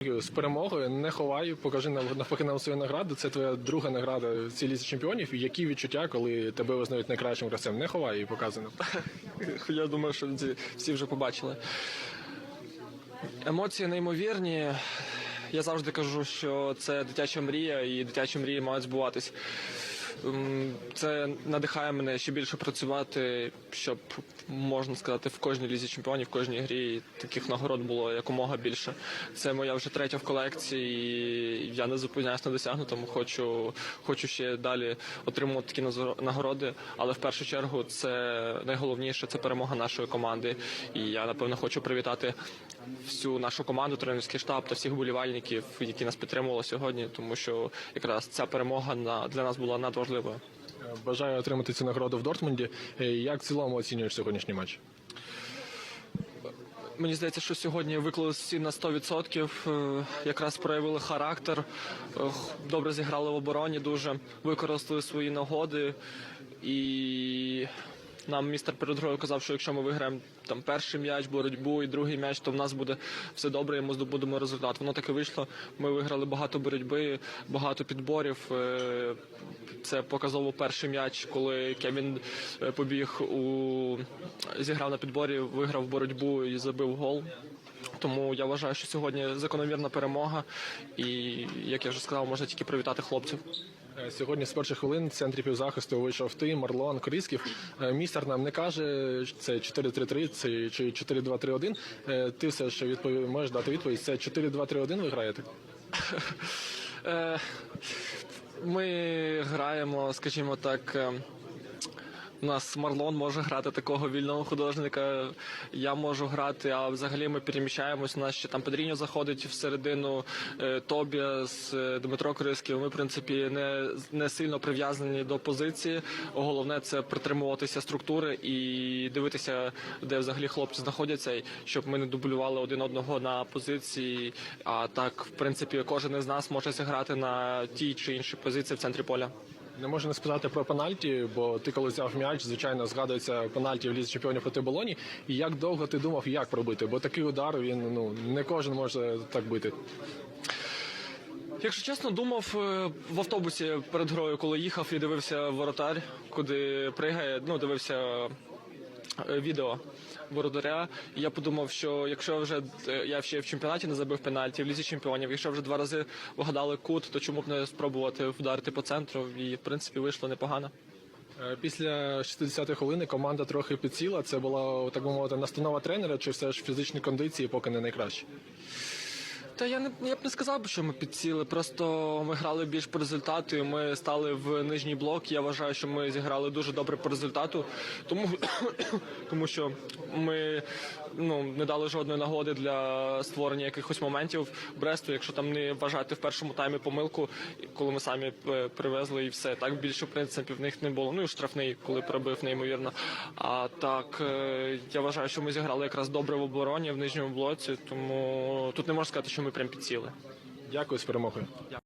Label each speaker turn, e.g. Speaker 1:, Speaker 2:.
Speaker 1: З перемогою не ховай, покажи нам навпаки нам свою награду. Це твоя друга награда в цій лізі чемпіонів. Які відчуття, коли тебе визнають найкращим гравцем? Не ховай і показуй.
Speaker 2: Я думаю, що всі вже побачили. Емоції неймовірні. Я завжди кажу, що це дитяча мрія, і дитячі мрії мають збуватись. Це надихає мене ще більше працювати, щоб можна сказати, в кожній лізі чемпіонів, в кожній грі таких нагород було якомога більше. Це моя вже третя в колекції. і Я не зупиняюсь на досягнутому. Хочу, хочу ще далі отримувати такі нагороди. Але в першу чергу це найголовніше це перемога нашої команди. І я напевно хочу привітати всю нашу команду, тренерський штаб та всіх вболівальників, які нас підтримували сьогодні, тому що якраз ця перемога на для нас була надважливою.
Speaker 1: Бажаю отримати цю нагороду в Дортмунді. Е, Як в цілому оцінюєш сьогоднішній матч?
Speaker 2: Мені здається, що сьогодні виклали всі на 100%, е, якраз проявили характер, е, добре зіграли в обороні, дуже використали свої нагоди. І нам містер перед грою казав, що якщо ми виграємо там перший м'яч, боротьбу і другий м'яч, то в нас буде все добре, і ми здобудемо результат. Воно так і вийшло. Ми виграли багато боротьби, багато підборів. Це показово перший м'яч, коли Кевін е, побіг у зіграв на підборі, виграв боротьбу і забив гол. Тому я вважаю, що сьогодні закономірна перемога, і як я вже сказав, можна тільки привітати хлопців.
Speaker 1: Е, Сьогодні з перших хвилин в центрі півзахисту вийшов ти, Марлон, Корісків. Е, Містер нам не каже, це 4-3-3 це чи 4-2-3-1. Е, Ти все ще відпові... можеш дати відповідь. Це 4-2-3-1 ви граєте?
Speaker 2: Е, Ми граємо, скажімо так. У нас Марлон може грати такого вільного художника. Я можу грати, а взагалі ми переміщаємось. У нас ще там Педріньо заходить всередину, е, Тобіас, е, Дмитро Крисків. Ми, в принципі, не, не сильно прив'язані до позиції. Головне це притримуватися структури і дивитися, де взагалі хлопці знаходяться, щоб ми не дублювали один одного на позиції. А так, в принципі, кожен із нас може зіграти на тій чи іншій позиції в центрі поля.
Speaker 1: Не можу не спитати про пенальті, бо ти коли взяв м'яч, звичайно, згадується пенальті в лізі чемпіонів проти Болоні. І як довго ти думав, як пробити? Бо такий удар він ну не кожен може так бити.
Speaker 2: Якщо чесно, думав е, в автобусі перед грою, коли їхав і дивився воротар, куди пригає, ну дивився відео воротаря. Я подумав, що якщо вже е, я ще в чемпіонаті не забив пенальті, в лізі чемпіонів, якщо вже два рази вгадали кут, то чому б не спробувати вдарити по центру? І в принципі вийшло непогано.
Speaker 1: Е, Після 60-ї хвилини команда трохи підсіла. Це була так би мовити настанова тренера, чи все ж фізичні кондиції поки не найкращі.
Speaker 2: Та я не я б не сказав, що ми підсіли. Просто ми грали більш по результату. і Ми стали в нижній блок. Я вважаю, що ми зіграли дуже добре по результату, тому, тому що ми ну не дали жодної нагоди для створення якихось моментів Бресту. Якщо там не вважати в першому таймі помилку, коли ми самі е, привезли і все. Так більше в принципі в них не було. Ну і штрафний, коли пробив неймовірно. А так е, я вважаю, що ми зіграли якраз добре в обороні в нижньому блоці. Тому тут не можна сказати, що ми прям підсіли.
Speaker 1: Дякую з перемогою.